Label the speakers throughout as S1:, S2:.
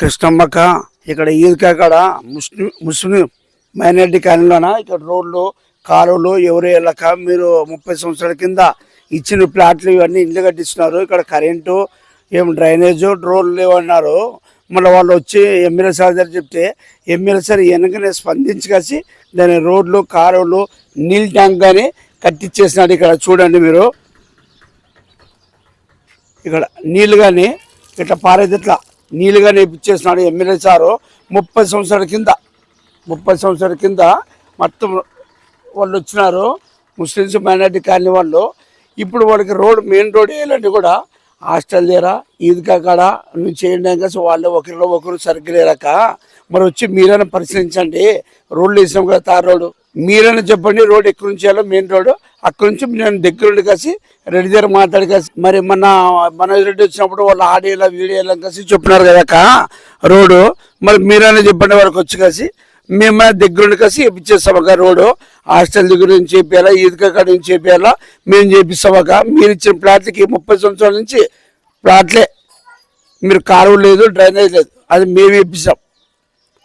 S1: కృష్ణమ్మక్క ఇక్కడ ఈద్కా కాడ ముస్లిం ముస్లిం మైనార్టీ కాలనీలోన? ఇక్కడ రోడ్లు కాలువలు ఎవరు వెళ్ళక మీరు ముప్పై సంవత్సరాల కింద ఇచ్చిన ప్లాట్లు ఇవన్నీ ఇల్లు కట్టిస్తున్నారు. ఇక్కడ కరెంటు ఏం డ్రైనేజ్ రోడ్లు లేవన్నారు. మళ్ళీ వాళ్ళు వచ్చి ఎమ్మెల్యే సార్ దగ్గర చెప్తే ఎమ్మెల్యే సార్ వెనకనే స్పందించి కలిసి దాని రోడ్లు కాలువలు నీళ్ళు ట్యాంక్ కానీ కట్టించేసినాడు ఇక్కడ చూడండి మీరు. ఇక్కడ నీళ్ళు కానీ ఇట్లా పారేది ఇట్లా నీళ్ళు కానీ ఇప్పించేసినాడు ఎమ్మెల్యే సారు. ముప్పై సంవత్సరాల కింద ముప్పై సంవత్సరాల కింద మొత్తం వాళ్ళు వచ్చినారు. ముస్లిమ్స్ మైనార్టీ కాలనీ వాళ్ళు. ఇప్పుడు వాళ్ళకి రోడ్ మెయిన్ రోడ్ వేయాలంటే కూడా హాస్టల్ లేరా ఈద్గా కాడ నువ్వు చేయండి కాసి వాళ్ళు ఒకరిలో ఒకరు సరిగ్గా లేరాక మరి వచ్చి మీరైనా పరిశీలించండి. రోడ్లు వేసాం కదా తార్ రోడ్డు. మీరైనా చెప్పండి రోడ్ ఎక్కడి నుంచి చేయాలో మెయిన్ రోడ్ అక్కడి నుంచి నేను దగ్గరుండి కలిసి రెడ్డి దగ్గర మాట్లాడి కలిసి మరి మన మనోజ్ రెడ్డి వచ్చినప్పుడు వాళ్ళు ఆడియోలో వీడియోలో కలిసి చెప్పినారు కదక్క రోడ్డు. మరి మీరైనా చెప్పండి వరకు వచ్చి కలిసి. మేము దగ్గరుండి కలిసి ఇప్పించేస్తాం అక్క రోడ్డు. హాస్టల్ దగ్గర నుంచి చేపియాలా ఈద్గా కాడ నుంచి చేపియాలా మేము చేపిస్తామక్క మీరు ఇచ్చిన ప్లాట్లకి ముప్పై సంవత్సరాల నుంచి ప్లాట్లే మీరు కాలువ లేదు డ్రైనేజ్ లేదు. అది మేము ఇప్పిస్తాం.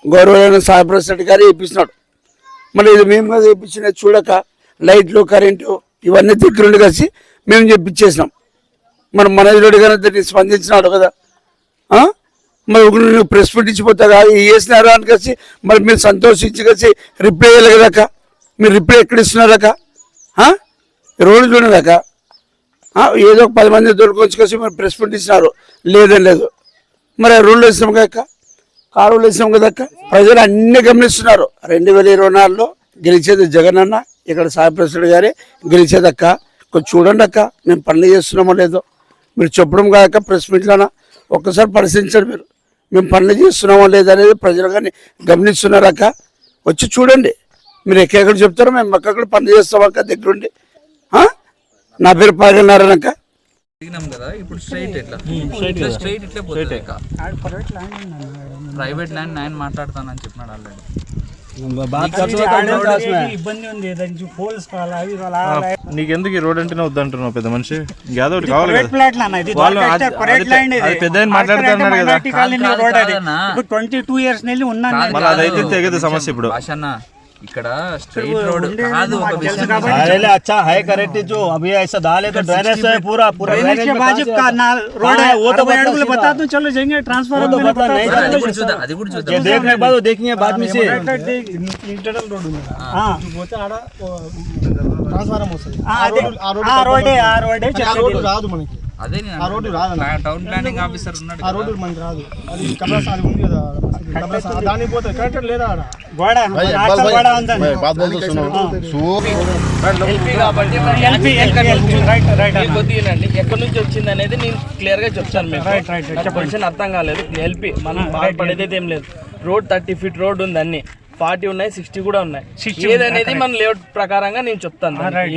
S1: గౌరవమైన సాయి ప్రసాద్ గారు ఇప్పిస్తున్నాడు. మళ్ళీ ఇది మేము కదా ఇప్పించినది చూడక లైట్లు కరెంటు ఇవన్నీ దగ్గరుండి కలిసి మేము చెప్పించేసినాం. మన మనోజ్ రెడ్డి స్పందించినాడు కదా. మరి నువ్వు ప్రెస్ మీట్ వేసినారా అని కలిసి మరి మీరు సంతోషించి కలిసి రిప్లై ఇవ్వాలి మీరు రిప్లై ఎక్కడ ఇస్తున్నారాక ఆ? రోడ్డు చూడదాక ఏదో ఒక పది మంది దొరికొచ్చి కలిసి మరి ప్రెస్ మీట్ ఇచ్చినారు. లేదని లేదు. మరి రోడ్లు వేసినాం కదక్క కారులు వేసినాం కదక్క ప్రజలు అన్ని గమనిస్తున్నారు. రెండు వేల ఇరవై నాలుగులో గెలిచేది జగన్ అన్న ఇక్కడ సాయి ప్రసాద్ గారే గెలిచేదక్క. కొంచెం చూడండి అక్క మేము పనులు చేస్తున్నామో లేదో. మీరు చెప్పడం కాదక్క ప్రెస్ మీట్లోనా? ఒక్కసారి పరిశీలించండి మీరు. మేము పనులు చేస్తున్నామో లేదో అనేది ప్రజలు కానీ గమనిస్తున్నారక్క వచ్చి చూడండి. మీరు ఎక్కడెక్కడ చెప్తారో మేము ఎక్కడ పనులు చేస్తామక్క దగ్గరుండి? నా పేరు పాగన్నారనక్క
S2: దిగినాం కదా ఇప్పుడు స్ట్రైట్ ఎట్లా? ఇట్లా స్ట్రైట్ ఇట్లా పోతుంది ఇక ప్రైవేట్ ల్యాండ్ నేను మాట్లాడతానని చెప్పినాడు ఆల్రెడీ.
S3: ఇబ్బంది ఉంది దానికి పోల్స్ కావాలా అవి కావాలా
S4: నీకెందుకు ఈ రోడ్ అంటేనే వద్దంటున్నావు పెద్ద మనిషి? ఇంకేదో ఒకటి కావాలి
S3: ప్రైవేట్
S4: కదా. పెద్ద
S3: ట్వంటీ టూ ఇయర్స్ నెల్లి ఉన్నాను
S4: అదైతే. తెగదు సమస్య ఇప్పుడు.
S2: ఇక్కడ స్ట్రైట్ రోడ్ కాదు ఒక విషయం
S5: पहले अच्छा है करेक्ट जो अभी ऐसा डाले तो ड्रेनेज है पूरा पूरा
S3: ड्रेनेज के बाजू का ना रोड है वो तो
S5: बता
S3: अड़गुल बता दूं चलो जाएंगे ट्रांसफर
S5: वो तो बता नहीं
S2: అది కూడా చూద్దాం అది కూడా
S5: ये
S2: చూద్దాం
S5: देखने के बाद वो देखेंगे बाद में से
S3: ఇంటర్నల్ రోడ్ ఉంది ఆ. ఆ, అదే. ఆ రోడే ఆ రోడే చెప్పేది.
S6: రాదు మనకి
S2: అదే నేను
S6: ఆ రోడ్డు రాదన్న.
S2: అంటున్నా. టౌన్ ప్లానింగ్ ఆఫీసర్ ఉన్నాడు
S6: ఆ
S2: కదా.
S6: రోడ్డు మనకి రాదు. అది కబ్రస్ అది ఉంది కదా కబ్రస్ దానికి పోతే కరెక్ట్ లేదా ఆడ?
S3: గోడ హాస్టల్ గోడ ఉందండి
S7: ఎల్పీ కాబట్టి మరి
S3: ఎల్పీ,
S7: ఎక్కడ
S3: ఎల్పీ,
S7: నుంచి
S3: రైట్, రైట్
S7: మీరు
S3: అన్న.
S7: కొద్దిగానండి. ఎక్కడి నుంచి వచ్చింది అనేది నేను క్లియర్గా చెప్తాను మీకు.
S3: రైట్, రైట్,
S7: కొంచెం అర్థం కాలేదు. ఎల్పీ మనం బాధపడేది ఏం లేదు. రోడ్ థర్టీ ఫీట్ రోడ్ ఉంది అన్ని. ఫార్టీ ఉన్నాయి సిక్స్టీ కూడా ఉన్నాయి.
S3: 60
S7: ఏదనేది మన లేఅవుట్ ప్రకారంగా నేను చెప్తాను దాన్ని,
S3: రైట్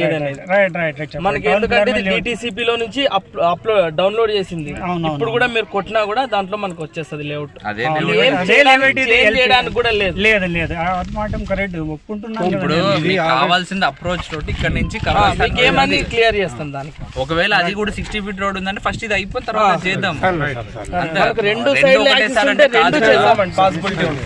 S3: రైట్
S7: ఏదనేది. మనకి ఎందుకంటే ఇది DTCP లో నుంచి అప్లోడ్ డౌన్లోడ్ చేసింది. ఇప్పుడు కూడా మీరు కొట్టినా కూడా దాంట్లో మనకు వచ్చేస్తుంది లేఅవుట్. చేయడానికి కూడా లేదు.
S3: లేదు కరెక్ట్
S2: ఇప్పుడు కావాల్సింది అప్రోచ్ తోటి ఇక్కడ నుంచి
S7: ఏమని క్లియర్ చేస్తాను దానికి.
S2: ఒకవేళ అది కూడా సిక్స్టీ ఫీట్ రోడ్ ఉందంటే ఫస్ట్ ఇది అయిపోయిన తర్వాత చేద్దాం.
S7: రెండు
S2: రెండు
S7: ఉంటే రెండు. చేద్దామండి పాసిబిలిటీ ఉంది.